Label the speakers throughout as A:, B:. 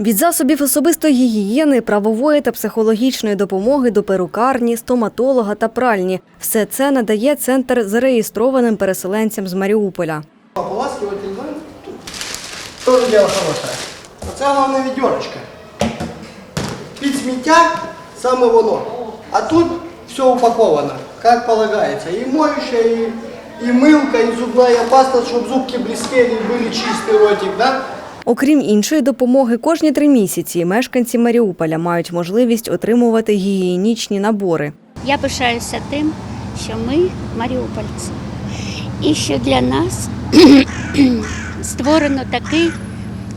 A: Від засобів особистої гігієни, правової та психологічної допомоги до перукарні, стоматолога та пральні – все це надає центр зареєстрованим переселенцям з Маріуполя.
B: Ополаскиватель, да? Тут Тоже дело хорошее. А це головне відьорочка. Під сміття саме воно. А тут все упаковано, как полагается. И моющая, и, и мылка, и зубная паста, чтобы зубки блестели, и были чистый ротик, да?
A: Окрім іншої допомоги, кожні три місяці мешканці Маріуполя мають можливість отримувати гігієнічні набори.
C: Я пишаюся тим, що ми маріупольці, і що для нас створено такий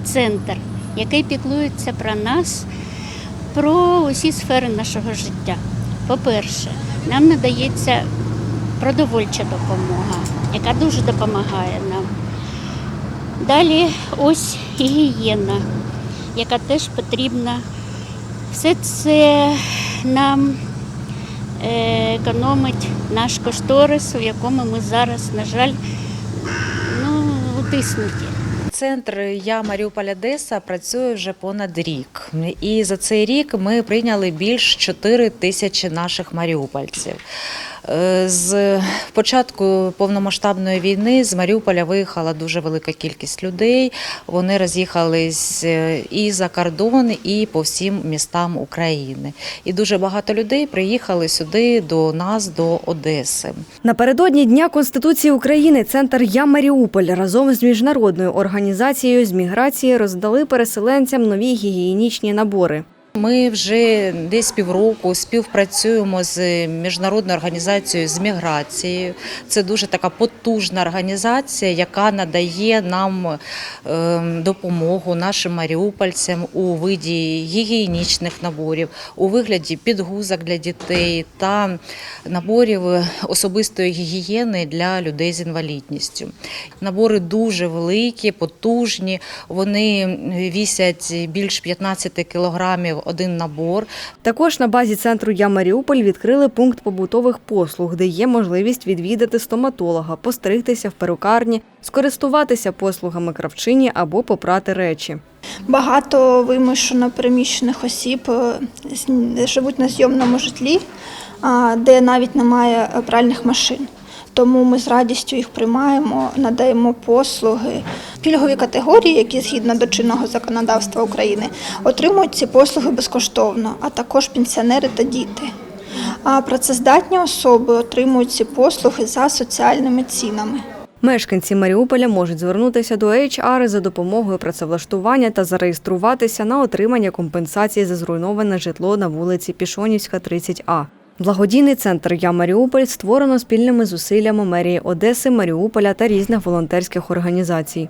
C: центр, який піклується про нас, про усі сфери нашого життя. По-перше, нам надається продовольча допомога, яка дуже допомагає нам. Далі ось гігієна, яка теж потрібна. Все це нам е, економить наш кошторис, у якому ми зараз, на жаль, ну, утиснуті.
D: Центр Я Маріуполь Одеса працює вже понад рік. І за цей рік ми прийняли більш 4 тисячі наших маріупольців. Е, З початку повномасштабної війни з Маріуполя виїхала дуже велика кількість людей. Вони роз'їхались е, і за кордон, і по всім містам України. І дуже багато людей приїхали сюди до нас, до Одеси.
A: Напередодні Дня Конституції України Центр Я Маріуполь разом з міжнародною організацією з міграції роздали переселенцям нові гігієнічні набори.
D: Ми вже десь півроку співпрацюємо з міжнародною організацією з міграцією. Це дуже така потужна організація, яка надає нам ем, допомогу нашим маріупольцям у виді гігієнічних наборів, у вигляді підгузок для дітей та наборів особистої гігієни для людей з інвалідністю. Набори дуже великі, потужні. Вони вісять більш 15 кілограмів один набор.
A: Також на базі центру Я Маріуполь відкрили пункт побутових послуг, де є можливість відвідати стоматолога, постригтися в перукарні, скористуватися послугами кравчині або попрати речі.
E: Багато вимушено переміщених осіб е, з- живуть на зйомному житлі, а, де навіть немає пральних машин. Тому ми з радістю їх приймаємо, надаємо послуги. Пільгові категорії, які згідно до чинного законодавства України, отримують ці послуги безкоштовно, а також пенсіонери та діти. А працездатні особи отримують ці послуги за соціальними цінами.
A: Мешканці Маріуполя можуть звернутися до HR за допомогою працевлаштування та зареєструватися на отримання компенсації за зруйноване житло на вулиці Пішонівська, 30А. Благодійний центр Я Маріуполь створено спільними зусиллями мерії Одеси, Маріуполя та різних волонтерських організацій.